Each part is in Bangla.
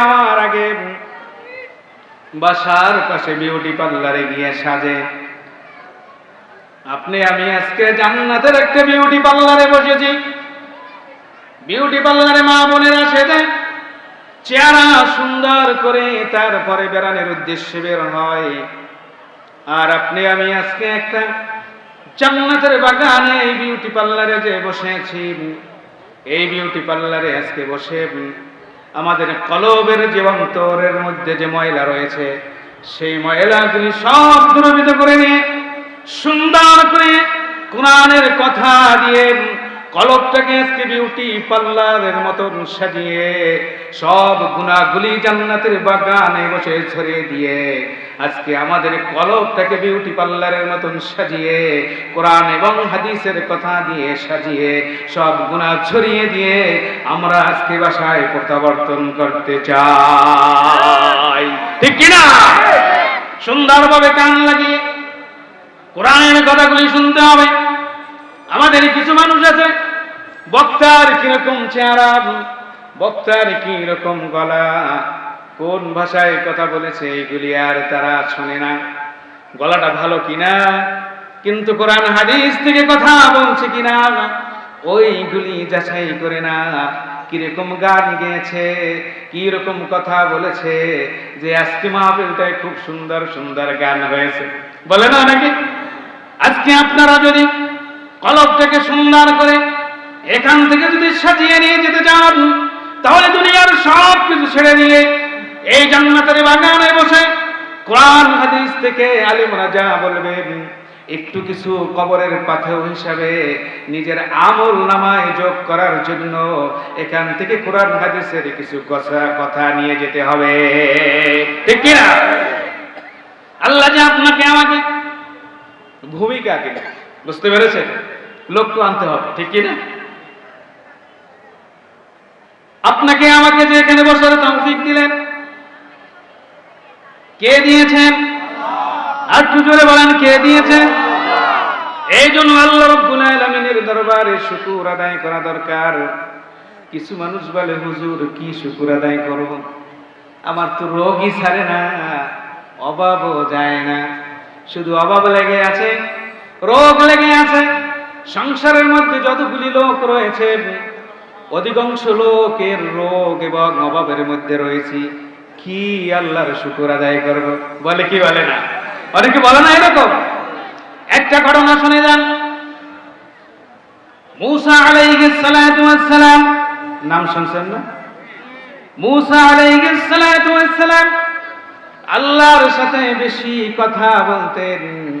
যাওয়ার আগে বাসার পাশে বিউটি পার্লারে গিয়ে সাজে। আপনি, আমি আজকে জান্নাতের একটা বিউটি পার্লারে বসেছি। বিউটি পার্লারে মা বোনেরা সেজে, চেহারা সুন্দর করে তারপরে বেড়ানোর উদ্দেশ্যে বের হয়। আর আপনি, আমি আজকে একটা জান্নাতের বাগানে এই বিউটি পার্লারে যে বসেছি, এই বিউটি পার্লারে আজকে বসে আমাদের কলবের যে অন্তরের মধ্যে যে ময়লা রয়েছে, সেই ময়লাগুলি সব দূরবিত করে নিয়ে সুন্দর করে কোরআনের কথা দিয়ে কলবটাকে আজকে বিউটি পার্লারের মতন সাজিয়ে সব গুণাগুলি জান্নাতের বাগানে বসে ছড়িয়ে দিয়ে আজকে আমাদের কলবটাকে বিউটি পার্লারের মতন সাজিয়ে কোরআন এবং হাদিসের কথা দিয়ে সাজিয়ে সব গুণা ছড়িয়ে দিয়ে আমরা আজকে বাসায় প্রত্যাবর্তন করতে চাই। ঠিক কিনা সুন্দরভাবে কান লাগিয়ে কোরআনের কথাগুলি শুনতে হবে। আমাদের কিছু মানুষ আছে, বক্তার কীরকম চেহারা, বক্তার কি রকম গলা, কোন ভাষায় কথা বলেছে এইগুলি আর তারা শোনে না। গলাটা ভালো কিনা, কিন্তু কোরআন হাদিস থেকে কথা বলছে কিনা, ওইগুলি যাচাই করে না। কীরকম গান গেয়েছে কি রকম কথা বলেছে, যে আজকে মাহফিলটায় খুব সুন্দর সুন্দর গান হয়েছে। বলে না নাকি? আজকে আপনারা যদি কলবটাকে সুন্দর করে এখান থেকে যদি সাজিয়ে নিয়ে যেতে চান, তাহলে দুনিয়ার সব কিছু ছেড়ে দিয়ে এই জান্নাতের বাগানে বসে কোরআন, হাদিস থেকে আলিমরা যা বলবেন, একটু কিছু কবরের পাথেও হিসাবে নিজের আমল নামায় যোগ করার জন্য এখান থেকে কোরআন, হাদিসের কিছু কথা কথা নিয়ে যেতে হবে। ঠিক কিনা? আল্লাহ যে আপনাকে, আমাকে ভূমিকাকে বুঝতে পেরেছেন? লোক তো আনতে হবে, ঠিক কিনা আপনাকে আমাকে যে এখানে বসার তৌফিক দিলেন, কে দিয়েছেন? আর জোরে বলেন, কে দিয়েছেন? এই জন্য আল্লাহ রব্বুল আলামিনের দরবারে শুকুর আদায় করা দরকার। কিছু মানুষ বলে, হুজুর, কি শুকুর আদায় করব? আমার তো রোগই ছাড়ে না, অভাবও যায় না। শুধু অভাব লেগে আছে, রোগ লেগে আছে। সংসারের মধ্যে যতগুলি লোক রয়েছে, অধিকাংশ লোকের রোগ এবং অভাবের মধ্যে রয়েছি। কি আল্লাহর শুকুর আদায় করব? বলে কি বলে না? অনেকে বলে না এরকম? একটা ঘটনা শুনে যান। মুসা আলাইহিস সালাতু ওয়াস নাম শুনছেন না? মুসা আলাইহিস সালাতু আল্লাহর সাথে বেশি কথা বলতেন।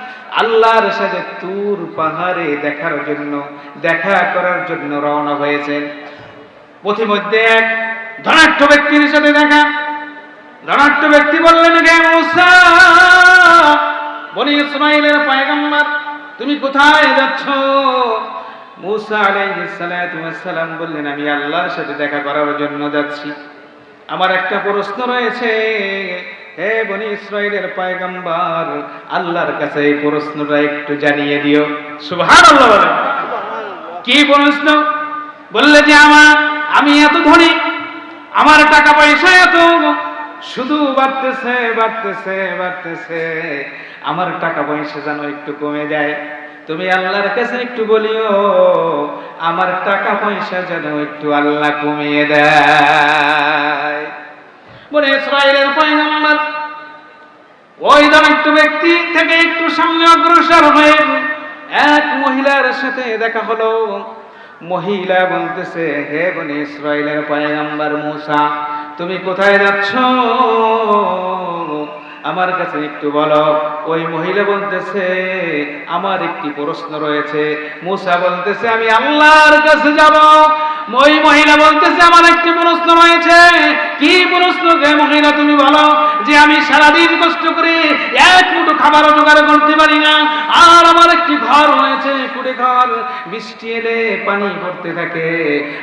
আল্লাহর সাথে তুর পাহাড়ে দেখার জন্য, দেখা করার জন্য রওনা হয়েছেন পথিমধ্যে এক ধনাঢ্য ব্যক্তির সাথে দেখা। ধনাঢ্য ব্যক্তি বললেন গে মুসা, বনি ইসমাইলের পয়গম্বর, তুমি কোথায় যাচ্ছ? মুসা আলাইহিস সালাম বললেন, আমি আল্লাহর সাথে দেখা করার জন্য যাচ্ছি। আমার একটা প্রশ্ন রয়েছে। হে বনি ইসরাইলের পয়গম্বর, আল্লাহর কাছে এই প্রশ্নটা একটু জানিয়ে দিও। সুবহানাল্লাহ বলেন কি প্রশ্ন? বললে যে আমার, আমি এত ধনী, আমার টাকা পয়সা এত, শুধু বাড়তেছে বাড়তেছে বাড়তেছে, আমার টাকা পয়সা যেন একটু কমে যায়। তুমি আল্লাহর কাছে একটু বলিও, আমার টাকা পয়সা যেন একটু আল্লাহ কমিয়ে দেয়। বলে ইসরায়েলের পয়গম্বর ওই একটু ব্যক্তি থেকে একটু সামনে অগ্রসর হয়ে এক মহিলার সাথে দেখা হলো। মহিলা বলতেছে, হে বনে ইসরায়েলের পয়গম্বর মুসা, তুমি কোথায় যাচ্ছ? আমার কাছে একটু বলো। ওই মহিলা বলতেছে, আমার একটি প্রশ্ন রয়েছে। মুসা বলতেছে, আমি আল্লাহর কাছে যাব। ওই মহিলা বলতেছে, আমার একটি প্রশ্ন রয়েছে। কি প্রশ্ন মহিলা, তুমি বলো যে আমি সারাদিন কষ্ট করে এক মুঠো খাবারও জোগাড় করতে পারি না। আর আমার একটি ঘর রয়েছে, কুড়ে ঘর। বৃষ্টি এলে পানি পড়তে থাকে।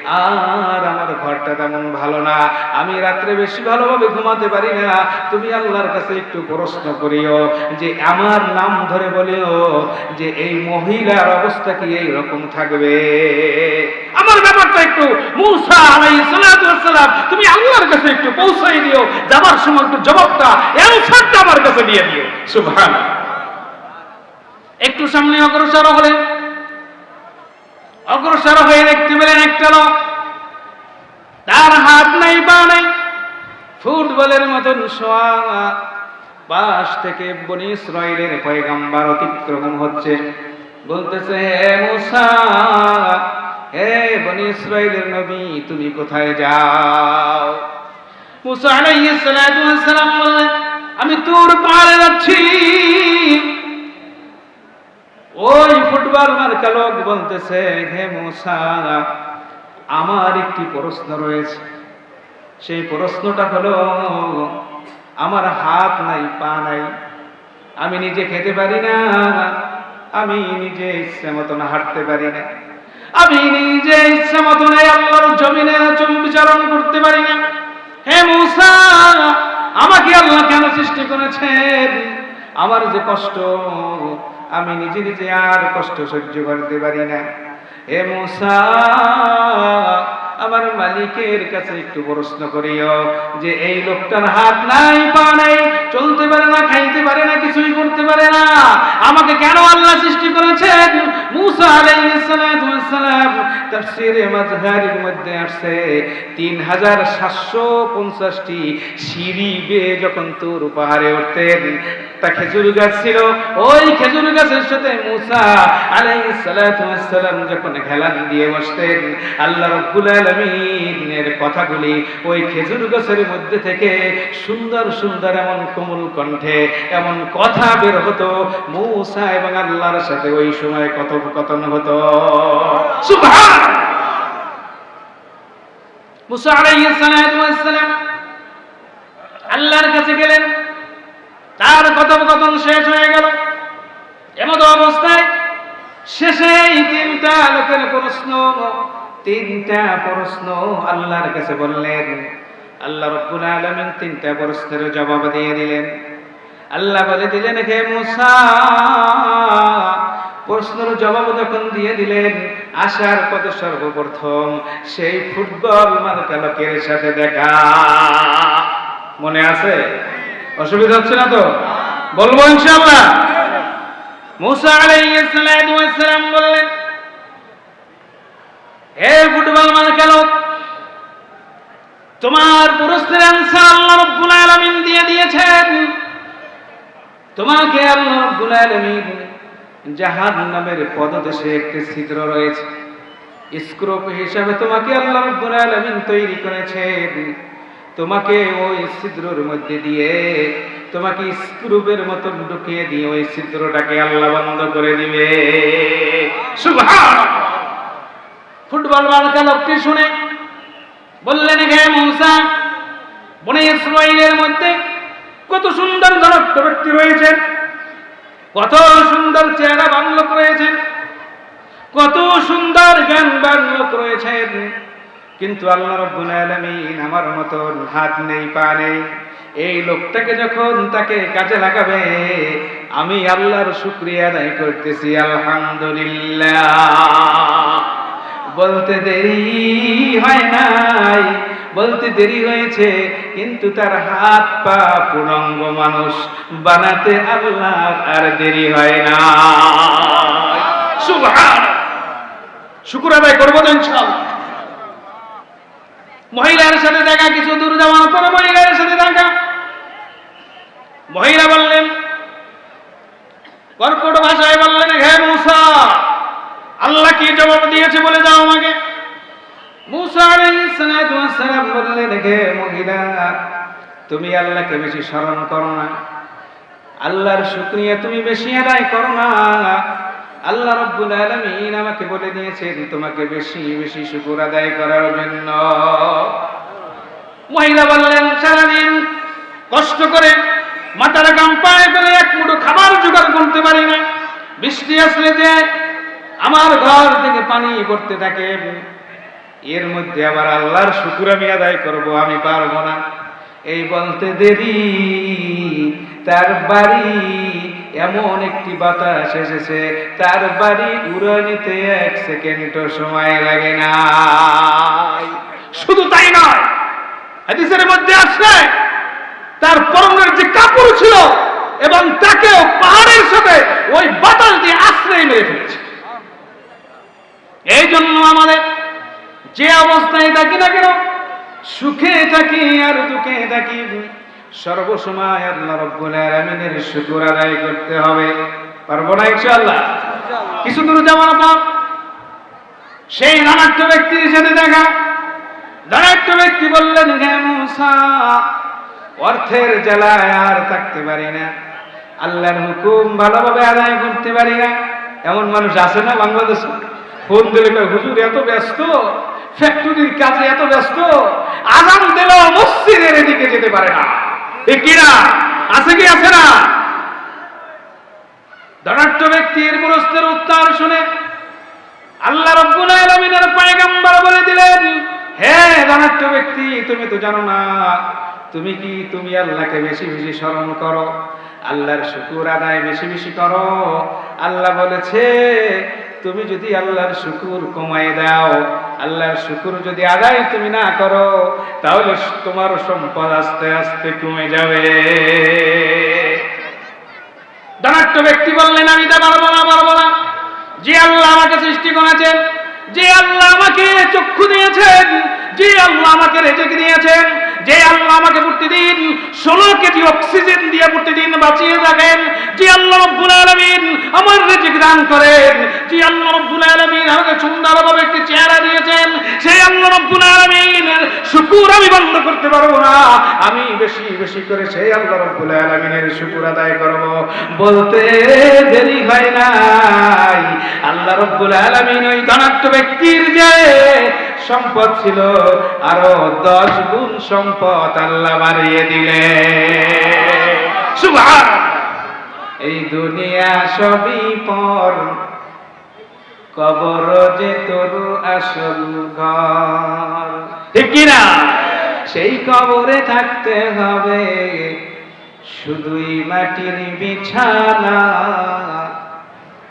আর আমার ঘরটা তেমন ভালো না। আমি রাত্রে বেশি ভালোভাবে ঘুমাতে পারি না। তুমি আল্লাহর কাছে একটু প্রশ্ন করিও যে আমার নাম ধরে বলিও যে এই মহিলার অবস্থা কি এই রকম থাকবে? আমার ব্যাপারটা একটু মুসা ওয়াস সালাম, তুমি আল্লাহর কাছে একটু পৌঁছাই দিও, যাবার সময় একটু জবাবটা অ্যানসারটা আমার কাছে দিয়ে দিও। সুবহান একটু সামনে অগ্রসর হলেন। অগ্রসর হয়ে দেখতে পেলেন একটা লোক। তার হাত নাই, পা নাই। ফুটবলের মতন শোয়া পাশ থেকে বনি ইসরাইলের পয়গাম্বার অতিক্রম হচ্ছে। বলতেছে, হে মুসা হে বনি ইসরাইলের নবী, তুমি কোথায় যাও? মুসা আলাইহিস সালাতু ওয়াস সালাম বললেন আমি তোর পারে যাচ্ছি। ওই ফুটবল মার্কা লোক বলতেছে, হে মুসা, আমার একটি প্রশ্ন রয়েছে। সেই প্রশ্নটা হলো, আমার হাত নাই, পা নাই, আমি নিজে খেতে পারি না, আমি নিজে ইচ্ছে মতন হাঁটতে পারি না। আমি নিজে ইচ্ছা মতন আল্লাহর জমিনে বিচারণ করতে পারি না। হে মুসা, আমাকে আল্লাহ কেন সৃষ্টি করেছেন? আমার যে কষ্ট, আমি নিজে নিজে আর কষ্ট সহ্য করতে পারি না। হে মুসা মালিকের কাছে একটু প্রশ্ন করিও যে এই লোকটার হাত নাই, পা নাই, চলতে পারে না, খাইতে পারে না, কিছুই করতে পারে না। আমাকে কেন আল্লাহ সৃষ্টি করেছেন? মুসা আলাইহিস সালাতু সালাম তাফসীরে মাজহারির মধ্যে আসছে 3750টি সিঁড়ি বেয়ে যখন তুর পাহাড়ে উঠতেন, তা খেজুর গাছ ছিল। ওই খেজুর গাছের সাথে মুসা আলাইহিস সালাতু সালাম যখন খেলান দিয়ে বসতেন, আল্লাহ রাব্বুল আলামিনের কথাগুলি ওই খেজুর গাছের মধ্যে থেকে সুন্দর সুন্দর এমন কোমল কণ্ঠে এমন কথা বের হতো। মুসা এবং আল্লাহর সাথে ওই সময় কথোপকথন হতো। আল্লাহর কাছে গেলেন। তার কথোপকথন শেষ হয়ে গেল। এমত অবস্থায় শেষে এই তিনটা লোকের প্রশ্ন তিনটা প্রশ্ন আল্লাহর কাছে বললেন। আল্লাহ রব্বুল আলামিন তিনটা প্রশ্নের জবাব দিয়ে দিলেন। আল্লাহ বলে দিলেন, হে মুসা, প্রশ্নের জবাব যখন দিয়ে দিলেন আসার পথে সর্বপ্রথম, সেই ফুটবল মার্কা লোকের সাথে দেখা। মনে আছে? অসুবিধা হচ্ছে না তো? বলব ইনশাআল্লাহ। মুসা আলাইহিস সালাম বললেন হে ফুটবল মার্কা লোক তোমার প্রশ্নের অ্যান্সার আল্লাহ রাব্বুল আলামিন দিয়ে দিয়েছেন। তোমাকে আল্লাহ রাব্বুল আলামিন জাহান্নামের পদদেশে একটি ছিদ্র রয়েছে। স্ক্রোপ হিসাবে তোমাকে আল্লাহ রাব্বুল আলামিন তৈরি করেছেন। তোমাকে ওই ছিদ্রর মধ্যে দিয়ে, তোমাকে স্ক্রুপের মতো ঢুকিয়ে দিয়ে ওই ছিদ্রটাকে আল্লাহ বন্ধ করে দিবে। সুবহান ফুটবল বালকা লোকটি শুনে বললেন, হে মৌসা, বনে ইসরাইলের মধ্যে কত সুন্দর ধনত্ব ব্যক্তি রয়েছেন, কত সুন্দর চেহারা বাংলোক রয়েছেন, কত সুন্দর জ্ঞান লোক রয়েছেন। কিন্তু আল্লাহ রব্বুল আলামিন আমার মতন হাত নেই, পা নেই। এই লোকটাকে যখন তাকে কাজে লাগাবে, আমি আল্লাহর শুক্রিয়া আদায় করতেছি, আলহামদুলিল্লাহ। বলতে দেরি হয় নাই। বলতে দেরি হয়েছে, কিন্তু তার হাত পা পুরঙ্গ মানুষ বানাতে আল্লাহ আর দেরি হয় না। শুকুর আদায় করব তো মহিলার সাথে দেখা, কিছু দূর যাওয়ার পরে মহিলার সাথে দেখা। মহিলা বললেন, কর্কট ভাষায় বললেন, হে মুসা আল্লাহ কি জবাব দিয়েছে বলে দাও আমাকে? বললেন হে মহিলা তুমি আল্লাহকে বেশি স্মরণ করো না। আল্লাহর শুক্রিয়া তুমি বেশি আদায় করো না। আল্লাহ রব্বুল আলামিন আমাকে বলে দিয়েছেন তোমাকে বেশি বেশি শুকুর আদায় করার জন্য। মহিলা বললেন সারাদিন কষ্ট করে মাথার গাম পায়ে করে এক মুঠো খাবার জোগাড় করতে পারি না। বৃষ্টি আসলে যে আমার ঘর থেকে পানি পড়তে থাকে। এর মধ্যে আবার আল্লাহর শুকুর আমি আদায় করব, আমি পারব না। এই বলতে দেরি, তার বাড়ি এমন একটি বাতাস এসেছে, তার বাড়ি উড়ে নিতে এক সেকেন্ডও সময় লাগে না। শুধু তাই নয় মধ্যে আছে তার পরনের যে কাপড় ছিল এবং তাকেও পাহাড়ের সাথে ওই বাতাস দিয়ে আশ্রয় মেরে ফেলেছে। এই জন্য আমাদের যে অবস্থায় থাকি না কেন সুখে থাকি আর দুঃখে থাকি সর্বসময় আল্লাহ রব্বুল আলামিনের শুকর আদায় করতে হবে। পারব না ইনশাআল্লাহ? কিছু দূর যাওয়ার পর সেই ধনাঢ্য ব্যক্তির সাথে দেখা। ধনাঢ্য ব্যক্তি বললেন হে মুসা অর্থের জ্বালায় আর থাকতে পারি না। আল্লাহর হুকুম ভালোভাবে আদায় করতে পারি না। এমন মানুষ আছে না বাংলাদেশে? ফোন দিলে হুজুর, এত ব্যস্ত? ফ্যাক্টরির কাজে এত ব্যস্ত? আজান দিলেও মসজিদের এদিকে যেতে পারে না। এ কিনা আছে কি, আছে না? ব্যক্তির শুনে আল্লাহ রব্বুল বলে দিলেন, হে ব্যক্তি, তুমি তো জানো না, তুমি কি, তুমি আল্লাহকে বেশি বেশি স্মরণ করো? আল্লাহর শুকুর আদায় বেশি বেশি করো? আল্লাহ বলেছে তুমি যদি আল্লাহর শুকুর কমায় দাও, আল্লাহর শুকুর যদি আদায় তুমি না করো, তাহলে তোমার সম্পদ আস্তে আস্তে কমে যাবে। ধনাঢ্য ব্যক্তি বললেন, আমি তা পারব না পারব না। যে আল্লাহ আমাকে সৃষ্টি করেছেন, যে আল্লাহ আমাকে চক্ষু দিয়েছেন, যে আল্লাহ আমাকে রেজেক দিয়েছেন, যে আল্লাহ আমাকে প্রতিদিন ষোলো কেজি অক্সিজেন দিয়ে প্রতিদিন বাঁচিয়ে রাখেন যে আল্লাহ রব্বুল আলমিন আমার রেজেক দান করেন? যে আল্লাহ রব্বুল আলমিন আমাকে সুন্দরভাবে একটি চেহারা দিয়েছেন? সেই আল্লাহ রব্বুল আলমিনের শুকুর আমি বন্ধ করতে পারব না। আমি বেশি বেশি করে সেই আল্লাহ রব্বুল আলমিনের শুকুর আদায় করব। বলতে দেরি হয় নাই। আল্লাহ রব্বুল আলমিন ওই ধনাত্ম ব্যক্তির যে সম্পদ ছিল, আরও দশ গুণ সম্পদ আল্লাহ বাড়িয়ে দিলে সুভাষ এই দুনিয়া সবই পর। কবর যে তোর আসল ঘর। ঠিক কিনা? সেই কবরে থাকতে হবে। শুধুই মাটির বিছানা।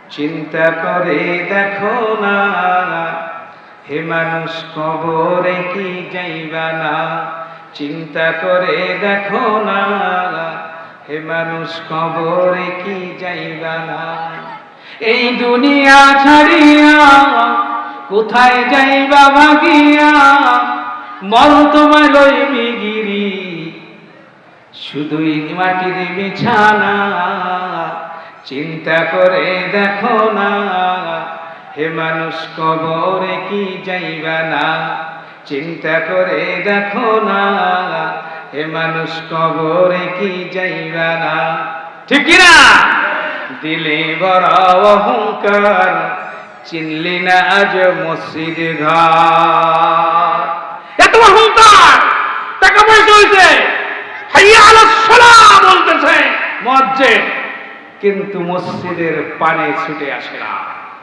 চিন্তা করে দেখো না। হে মানুষ, কবরে কি যাইবা না? চিন্তা করে দেখো না। হে মানুষ, কবরে কি যাইবা না? এই দুনিয়া ছাড়িয়া কোথায় যাইবা ভাগিয়া? মল তোমায় লইবি গিরি শুধুই মাটির বিছানা। চিন্তা করে দেখো না, হে মানুষ, কবরে কি যাইবা না? চিন্তা করে দেখো না হে মানুষ কবরে কি যাইবা না? ঠিক না? দিলে বড় অহংকার, চিনলি না আজ মসজিদ ঘর। এত অহংকার, টাকা পয়সা সালাহ বলতেছে মসজিদ, কিন্তু মসজিদের পানে ছুটে আসে না।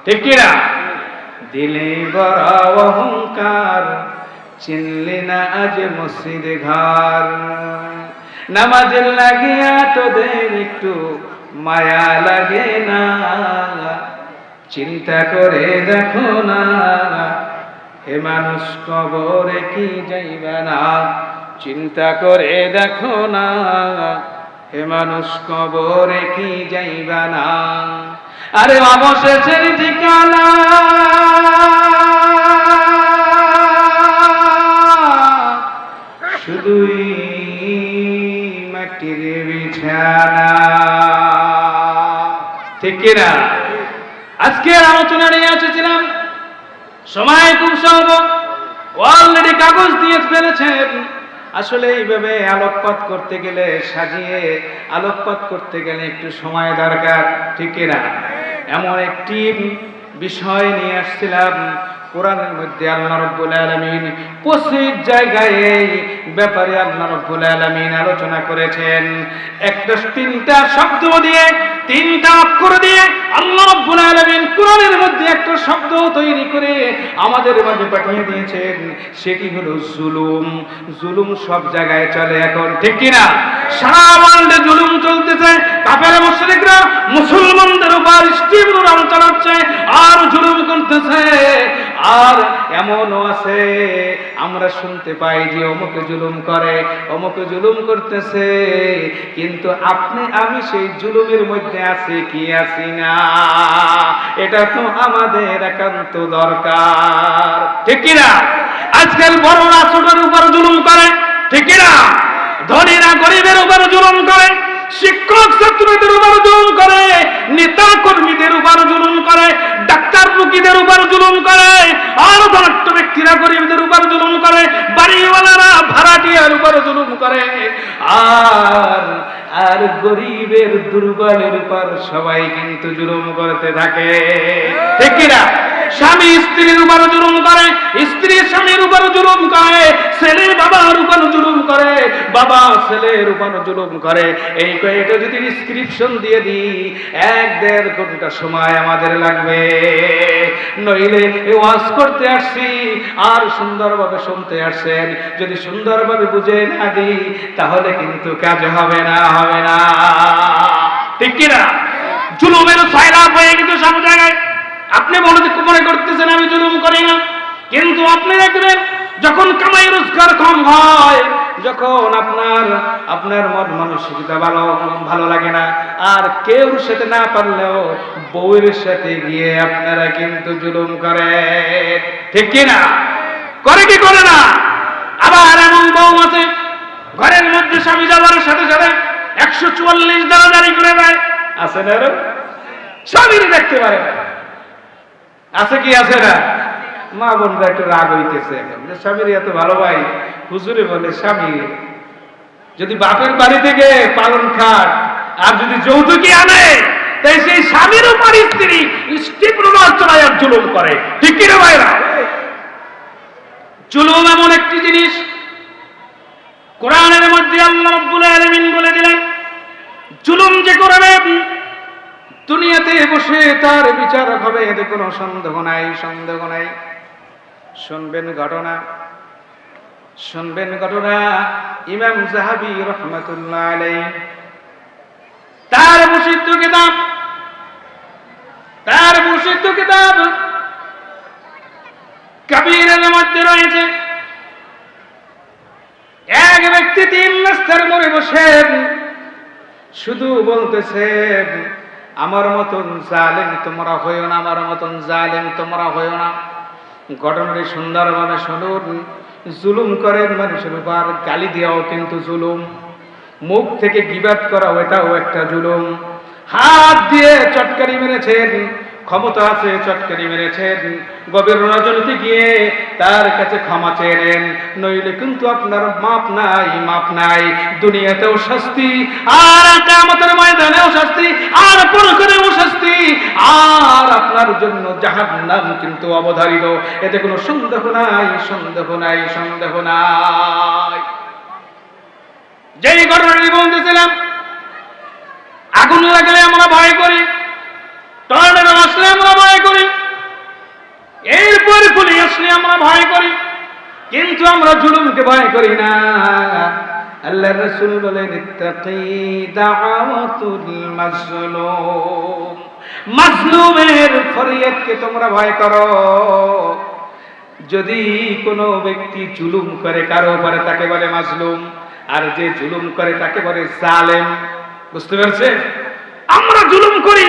ঠিক কি না? দিলে বড় অহংকার চিনলি না আজ মসজিদ ঘর। নামাজের লাগিয়া তোদের একটু মায়া লাগে না। চিন্তা করে দেখো না হে মানুষ কবরে কি যাইবে না। চিন্তা করে দেখো না হে মানুষ কবরে কি যাইবা না। আরে অবশেষের ঠিকানা ঠিক কিনা? আজকের আলোচনা নিয়ে এসেছিলাম। সময় খুব স্বল্প। অলরেডি কাগজ দিয়ে ফেলেছেন। আসলে এইভাবে আলোকপাত করতে গেলে সাজিয়ে আলোকপাত করতে গেলে একটু সময় দরকার, ঠিক কিনা? এমন একটি বিষয় নিয়ে আসছিলাম। কোরআনের মধ্যে আল্লাহ রব্বুল আলামিন পঁচিশ জায়গায় এই ব্যাপারে আল্লাহ রব্বুল আলামিন আলোচনা করেছেন। একটা তিনটা শব্দ দিয়ে, তিনটা অক্ষর দিয়ে আল্লাহ রব্বুল আলামিন কোরআনের মধ্যে একটা শব্দ তৈরি করে আমাদের মাঝে পাঠিয়ে দিয়েছেন। সেটি হলো জুলুম? জুলুম সব জায়গায় চলে এখন, ঠিক কিনা? সারা ওয়ার্ল্ডে জুলুম চলতেছে কাপের মুশরিকরা, মুসলমানদের উপর স্টিম চালাচ্ছে, আর জুলুম করতেছে। আর এমনও আছে, আমরা শুনতে পাই যে অমুকে জুলুম করে, অমুকে জুলুম করতেছে, কিন্তু আপনি, আমি সেই জুলুমের মধ্যে আছি কি আছি না? এটা তো আমাদের একান্ত দরকার। ঠিক কিনা আজকাল বড়রা ছোটর উপর জুলুম করে, ঠিক কিনা ধনীরা গরিবের উপর জুলুম করে শিক্ষক ছাত্রদের উপর জুলুম করে, নেতা কর্মীদের উপর জুলুম করে, ডাক্তার রুগীদের উপর জুলুম করে আর ধনাত্ম ব্যক্তিরা গরিবদের উপর জুলুম করে, বাড়িওয়ালারা ভাড়াটিয়ার উপর জুলুম করে। আর আর গরিবের দুর্বলের উপর সবাই কিন্তু জুলুম করতে থাকে। ঠিক কিনা? স্বামী স্ত্রীর উপর জুলুম করে, স্ত্রী স্বামীর উপর জুলুম করে ছেলে বাবার উপর জুলুম করে, বাবা ছেলের উপর জুলুম করে। এই কয়েকটা যদি ডিসক্রিপশন দিয়ে দিই, এক দেড় ঘণ্টা সময় আমাদের লাগবে। নইলে ওয়াজ করতে আসছি, আর সুন্দরভাবে শুনতে আসছেন। যদি সুন্দরভাবে বুঝে না দিই, তাহলে কিন্তু কাজ হবে না হবে না। ঠিক কিনা? জুলুমের সয়লাভ হয়ে কিন্তু সব জায়গায়। আপনি মনে মনে করতেছেন, আমি জুলুম করি না। কিন্তু আপনি দেখবেন, যখন কামাই রোজগার কম হয়, যখন আপনার আপনার মন মানসিকতা ভালো ভালো লাগে না, আর কেউ সাথে না পারলেও বউয়ের সাথে গিয়ে আপনারা কিন্তু জুলুম করে। ঠিক না? করে কি করে না? আবার এমন বউ আছে, ঘরের মধ্যে স্বামী যাওয়ার সাথে সাথে একশো চুয়াল্লিশ জারি করে দেয়। আছে না স্বামীর দেখতে পারে না। আছে কি আছে না? মা বোনরা একটু রাগ হইতেছে এখন। স্বামীর এত ভালো ভাই হুজুরে বলে, স্বামী, যদি বাপের বাড়ি থেকে পালন খাট আর যদি যৌতুকি আনে, তাই সেই স্বামীর উপর স্ত্রী স্টিপ রুমাল চড়াই আর জুলুম করে। ঠিক কিনা ভাইরা? জুলুম এমন একটি জিনিস, কোরআনের মধ্যে আল্লাহ রব্বুল আলামিন বলে দিলেন, জুলুম যে করবে দুনিয়াতে বসে তার বিচার হবে, এতে কোনো সন্দেহ নাই সন্দেহ নাই। শুনবেন ঘটনা শুনবেন ঘটনা, ইমাম জাহাবি রহমতুল্লাহ আলাই তার প্রসিদ্ধ কিতাব, তার প্রসিদ্ধ কিতাব কবিরের মধ্যে রয়েছে। এক ব্যক্তি তিন রাস্তার মোড়ে বসে, শুধু বলতেছে আমার মতন জালেম তোমরা হইও না, আমার মতন জালেম তোমরা হইও না। ঘটনাটি সুন্দরভাবে শুনুন। জুলুম করেন মানুষের উপর গালি দেওয়াও কিন্তু জুলুম। মুখ থেকে গিবাদ করা ওটাও একটা জুলুম। হাত দিয়ে চটকারি মেরেছেন। ক্ষমতা আছে চটকারি মেরেছেন। গভীর রজনীতে গিয়ে তার কাছে ক্ষমা চেয়ে নইলে কিন্তু আপনার মাপ নাই মাপ নাই। দুনিয়াতেও শাস্তি, আর কামতের ময়দানেও শাস্তি, আর পরকালেও শাস্তি। আর আপনার জন্য জাহান্নাম কিন্তু অবধারিত। এতে কোনো সন্দেহ নাই সন্দেহ নাই সন্দেহ নাই। যেই ঘটনাটি বলতেছিলাম, আগুন লাগলে আমরা ভয় করি, টর্নেডো আসলে আমরা ভয় করি। এরপরে পুলিশ আসলে আমরা ভয় করি। কিন্তু আমরা জুলুমকে ভয় করি না। আল্লাহ রসুল বলেন মাজলুমের ফরিয়াদকে তোমরা ভয় করো। যদি কোনো ব্যক্তি জুলুম করে, কারও উপরে তাকে বলে মাজলুম, আর যে জুলুম করে তাকে বলে জালেম, বুঝতে পেরেছেন? আমরা জুলুম করি।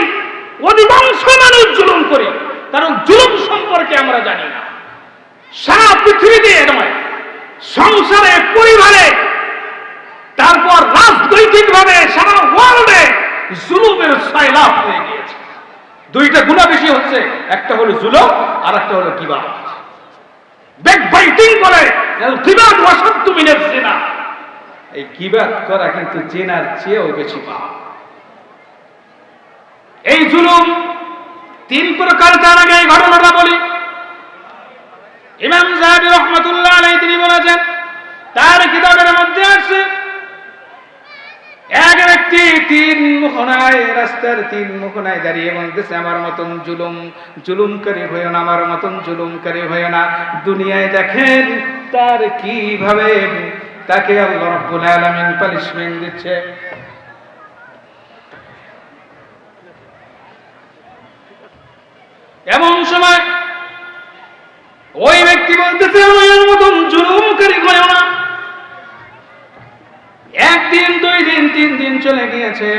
অধিকাংশ মানুষ জুলুম করি, কারণ জুলুম সম্পর্কে আমরা জানি না। সারা পৃথিবীতে নয়, সংসারে, পরিবারে, তারপর রাজনৈতিক ভাবে সারা ওয়ার্ল্ডে জুলুমের সয়লাভ হয়ে গিয়েছে। দুইটা গুণা বেশি হচ্ছে, একটা হলো জুলুম আর একটা হলো কিবা ব্যাক বাইটিং করে কিবাদ ওয়াসাদ্দু মিনাজ জিনা। এই কিবাদ করা কিন্তু জেনার চেয়েও বেশি পাপ। এই জুলুম তিন প্রকার তার আগে এই ঘটনাটা বলি। ইমাম সাহেব রহমতুল্লাহ আলাই তিনি বলেছেন, তার কিতাবের মধ্যে আছে, এক ব্যক্তি তিন মুখনায়, রাস্তার তিন মুখনায় দাঁড়িয়ে বলতেছে, আমার মতন জুলুম, জুলুমকারী হয়ে না, আমার মতন জুলুমকারী হয়ে না। দুনিয়ায় দেখেন তার কীভাবে তাকে আল্লাহ রাব্বুল আলামিন পানিশমেন্ট দিচ্ছে। এমন সময় ওই ব্যক্তি বলতেছে, আমার মতন জুলুমকারী হয়েও না। একদিন, দুই দিন, তিন দিন চলে গিয়েছে।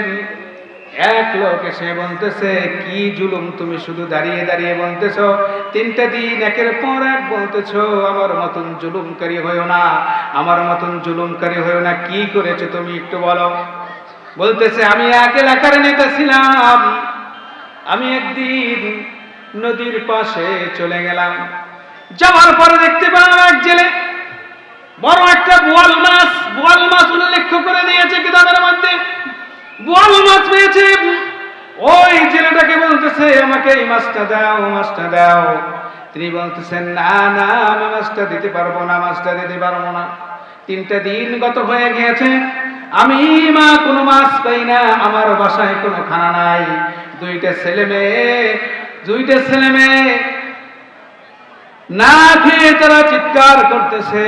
এক লোক এসে বলতেছে, কি জুলুম তুমি শুধু দাঁড়িয়ে দাঁড়িয়ে বলতেছ? তিনটা দিন একের পর এক বলতেছ, আমার মতন জুলুমকারী হয়েও না, আমার মতন জুলুমকারী হয়েও না, কি করেছ তুমি একটু বলো? বলতেছে, আমি এক এলাকার নেতা ছিলাম। আমি একদিন নদীর পাশে চলে গেলাম। যাওয়ার পরে দেখতে পেলাম এক জেলে। বড় একটা বোয়াল মাছ। বোয়াল মাছ উল্লেখ করে দিয়েছে কিতাবের মধ্যে। বোয়াল মাছ পেয়েছে। ওই জেলেটাকে বলতেছে, আমাকে এই মাছটা দাও মাছটা দাও। তিনি বলতেছেন, না না, আমি মাছটা দিতে পারব না, মাছটা দিতে পারব না। তিনটা দিন গত হয়ে গিয়েছে। আমি মা, কোনো মাছ পাই না, আমার বাসায় কোনো খানা নাই। দুইটা ছেলে মেয়ে দুইটা ছেলে মেয়ে। না খেয়ে তারা চিৎকার করতেছে।